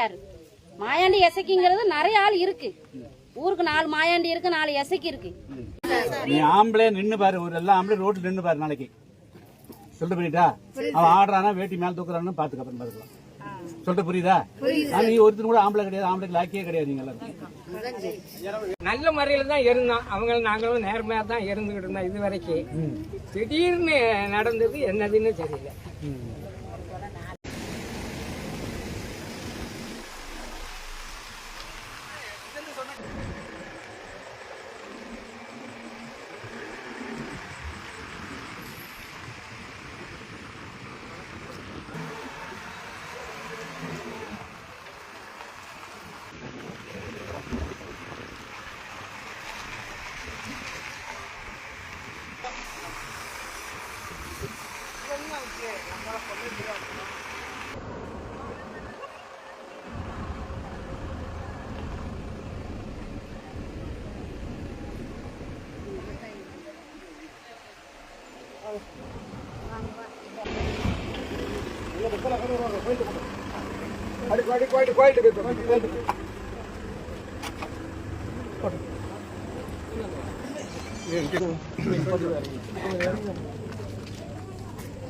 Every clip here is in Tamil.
யாரு மாயாண்டி எசக்கிங்கிறது நிறைய ஆள் இருக்கு. ஊருக்கு நாலு மாயாண்டி இருக்கு நாலு எசக்கி இருக்கு. நீ ஆம்பளை நின்னு பாரு ஒரு எல்லா ஆம்பளை ரோட்ல நின்னு பாரு நாளைக்கு. சொல்லிட்டு புரியுதா? அவன் ஆடுறானா வேட்டி மேல தூக்குறான்னு பாத்துக்க அப்புறம் பாத்துக்கலாம். சொல்லிட்டு புரியுதா? ஆனா நீ ஒருத்தர் கூட ஆம்பளை கிடையாது ஆம்பளை லாக்கியே கிடையாது நீங்க எல்லாரும். நல்ல முறையில தான் இருந்தோம் அவங்க நாங்களும் நேர்மையா தான் இருந்துகிட்டு இருந்தோம் இது வரைக்கும் திடீர்னு நடந்தது என்னதுன்னு தெரியல. Quite a bit, but I'm going.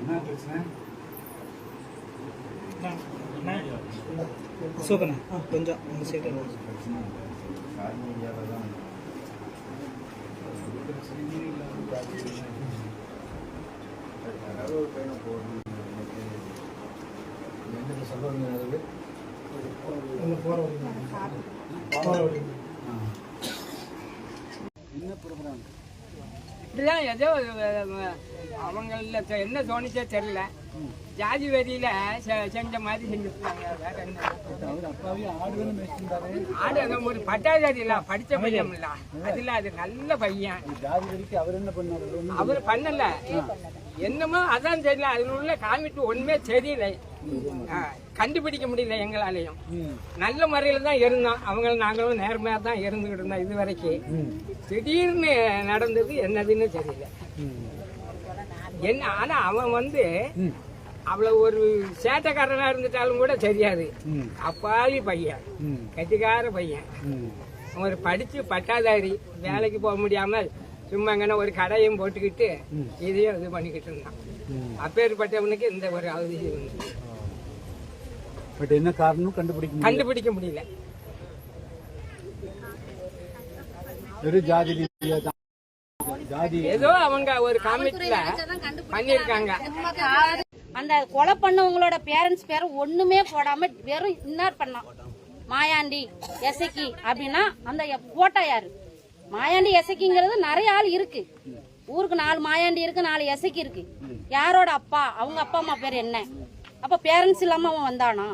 என்ன பிரச்சனை? சூப்பர்ண்ணா கொஞ்சம் அந்த சைடு இப்படிதான் எதோ அவங்கள என்ன தோணிச்சே தெரியல. ஜாதி வெறியில செ- செஞ்ச மாதிரி செஞ்சுருக்காங்க. என்ன? ஆடு அது ஒரு பட்டாதாரி இல்ல. படிச்ச பையன் இல்ல. அதுல அது நல்ல பையன். அவர் என்ன பண்ணாரு அவர் பண்ணல. என்னமோ அதான் தெரியல. அதுல உள்ள காமிட்டு ஒண்ணுமே தெரியல. கண்டுபிடிக்க முடியல எங்களாலையும். நல்ல முறையில தான் இருந்தோம். அவங்க நாங்களும் நேர்மையா தான் இருந்துகிட்டு இருந்தோம் இது வரைக்கும் திடீர்னு நடந்தது என்னதுன்னு தெரியல. என்ன ஆனா அவன் வந்து அவ்வளோ ஒரு சேட்டைக்காரனாக இருந்துட்டாலும் கூட தெரியாது. அப்பாவி பையன். கட்டிக்கார பையன். அவர் படிச்சு பட்டாதாரி வேலைக்கு போக முடியாமல் சும்மா இங்கே ஒரு கடையும் போட்டுக்கிட்டு இதையும் இது பண்ணிக்கிட்டு இருந்தான். அப்பேற்பட்டவனுக்கு இந்த ஒரு அவதி பட் என்ன காரணம்? கண்டுபிடிக்க கண்டுபிடிக்க முடியல. வெறும் ஜாதி ஏதோ அவங்க ஒரு காமிக்ல பண்ணிருக்காங்க அந்த கொலை பண்ணவங்களோட பேரண்ட்ஸ் பேரை ஒண்ணுமே போடாம வெறும் இன்னார் பண்ணான். மாயாண்டி எசக்கி அப்படின்னா அந்த போட்டா யாரு? மாயாண்டி எசக்கிங்கிறது நிறைய ஆள் இருக்கு. ஊருக்கு நாலு மாயாண்டி இருக்கு நாலு எசக்கி இருக்கு. யாரோட அப்பா? அவங்க அப்பா அம்மா பேர் என்ன? அப்ப பேரண்ட்ஸ் இல்லாம அவன் வந்தானா?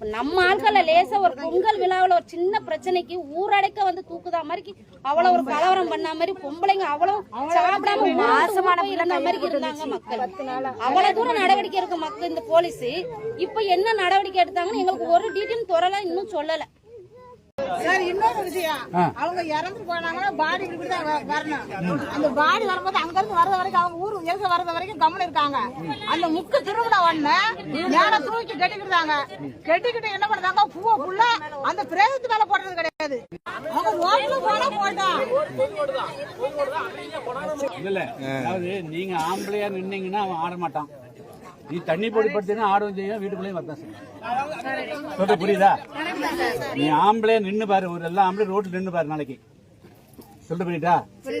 நம்ம ஆட்கள லேசா ஒரு பொங்கல் விழாவுல ஒரு சின்ன பிரச்சனைக்கு ஊரடைக்க வந்து தூக்குதா மாதிரி அவ்வளவு ஒரு கலவரம் பண்ண மாதிரி பொம்பளைங்க அவ்வளவு சாப்பிடாம மாசமான இருந்த மாதிரி இருந்தாங்க மக்கள். அவ்வளவு தூரம் நடவடிக்கை இருக்க மக்கள் இந்த போலீஸ். இப்ப என்ன நடவடிக்கை எடுத்தாங்கன்னு எங்களுக்கு ஒரு டீட்டெயில் துறல இன்னும் சொல்லல. சார் இன்னொரு விஷயம். அவங்க இறந்து போனாங்கன்னா பாடி வரணும். அந்த பாடி வரும்போது அங்க இருந்து வர்ற வரைக்கும் அவங்க ஊரு எங்க வர்றது வரைக்கும் கம்மன் இருக்காங்க. அந்த முக்கு திருவிழா ஒண்ணு மேல தூக்கி கட்டிக்கிட்டாங்க கட்டிக்கிட்டு என்ன பண்றாங்க பூவை ஃபுல்லா அந்த பிரேதத்து மேல போடுறது கிடையாது. அவங்க ரோட்ல போனா போட்டோம் இல்ல இல்ல அதாவது நீங்க ஆம்பளையா நின்னீங்கன்னா அவன் ஆட மாட்டான். நீ தண்ணி போடி படுத்தீங்கன்னா ஆடவும் செய்யும் வீட்டுக்குள்ளேயும் வரதான் செய்யும் புரியுதா? நீ ஆம்பளையா நின்னு பாரு ஒரு எல்லா ஆம்பளை ரோட்ல நின்னு பாரு நாளைக்கு. சொல்லிட்டு புரியுதா?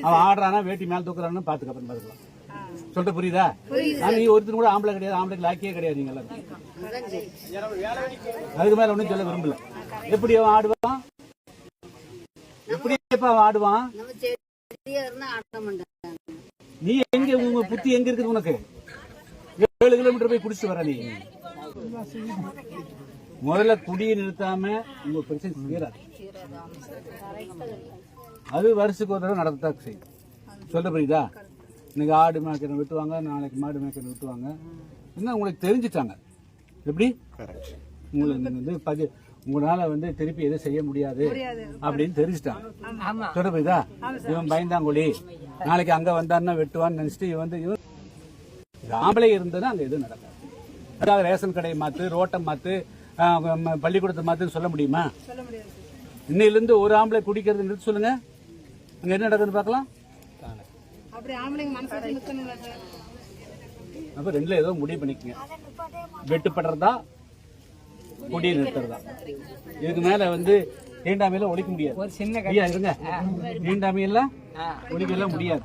அவன் ஆடுறானா வேட்டி மேல தூக்குறான்னு பாத்துக்க அப்புறம் பாத்துக்கலாம். சொல்லிட்டு புரியுதா? ஆனா நீ ஒருத்தர் கூட ஆம்பளை கிடையாது ஆம்பளை லாக்கியே கிடையாது நீங்க எல்லாம் அதுக்கு மேல ஒண்ணும் சொல்ல விரும்பல. எப்படி அவன் ஆடுவான்? எப்படி எப்ப அவன் ஆடுவான்? நீ எங்க உங்க புத்தி எங்க இருக்குது உனக்கு? ஏழு கிலோமீட்டர் போய் குடிச்சிட்டு வர நீ. முதல்ல குடியை நிறுத்தாம உங்க பிரச்சனை தீராது. அது வருஷத்துக்கு ஒரு தடவை நடத்தத்தான் செய்யும். சொல்ல புரியுதா? இன்னைக்கு ஆடு மேய்க்கிறவங்க விட்டுவாங்க நாளைக்கு மாடு மேய்க்கிறவங்க விட்டுவாங்க. என்ன உங்களுக்கு தெரிஞ்சுட்டாங்க? எப்படி? உங்களுக்கு வந்து பதி உங்களால வந்து திருப்பி எதுவும் செய்ய முடியாது அப்படின்னு தெரிஞ்சுட்டாங்க. ஆமா. சொல்ல புரியுதா? இவன் பயந்தாங்கொழி. நாளைக்கு அங்க வந்தாருன்னா வெட்டுவான்னு நினைச்சிட்டு இவன் வந்து இவன் ஆம்பளை இருந்ததுன்னா அங்க எதுவும் நடக்காது. அதாவது ரேஷன் கடையை மாத்து ரோட்டை மாத்து பள்ளிக்கூடத்தை மாத்துன்னு சொல்ல முடியுமா? சொல்ல முடியாது இன்னையில இருந்து ஒரு ஆம்பளை குடிக்கிறது நிறுத்த சொல்லுங்க. அங்க என்ன நடக்குதுன்னு பார்க்கலாம். அப்ப ரெண்டுல ஏதோ முடிவு பண்ணிக்கங்க. வெட்டுப்படுறதா குடியை நிறுத்துறதா? இதுக்கு மேல வந்து தீண்டாமையில ஒழிக்க முடியாது. ஒரு சின்ன இருங்க. தீண்டாமையெல்லாம் ஒழிக்கலாம் முடியாது.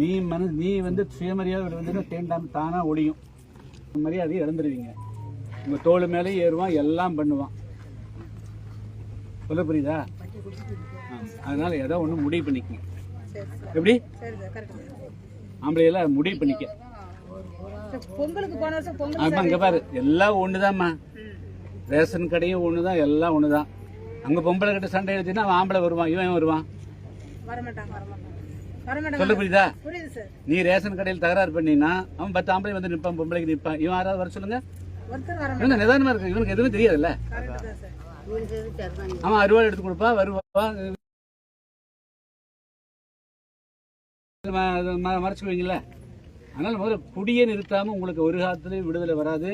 நீ மனு நீ வந்து சுயமரியாதை வந்து தீண்டாமை தானா ஒழியும். மரியாதையை இழந்துருவீங்க. உங்க தோள் மேலே ஏறுவான் எல்லாம் பண்ணுவான். சொல்ல புரியுதா? அதனால ஏதோ ஒண்ணு முடிவு பண்ணிக்கங்க எப்படி? ஆம்பளையெல்லாம் முடிவு பண்ணிக்க. சார் பொங்கலுக்கு போன வருஷம் பொங்கல் ஆமா இங்க பாரு எல்லாம் ஒண்ணுதாம்மா. ரேஷன் கடையும் ஒண்ணுதான் எல்லாம் ஒண்ணுதான். அங்க பொம்பளை கிட்ட சண்டை எழுதினா அவன் ஆம்பளை வருவான் இவன் வருவான்? சொல்ல புரியுதா? நீ ரேஷன் கடையில் தகராறு பண்ணினா அவன் பத்து ஆம்பளை வந்து நிப்பான் பொம்பளைக்கு நிப்பான். இவன் யாராவது வர சொல்லுங்க. இவன் நிதானமா இருக்கு? இவனுக்கு எதுவுமே தெரியாதுல்ல? அவன் அறுவாள் எடுத்து கொடுப்பா வருவா மறைச்சுக்குவீங்கல்ல? அதனால முதல்ல குடியே நிறுத்தாம உங்களுக்கு ஒரு காலத்துலயும் விடுதலை வராது.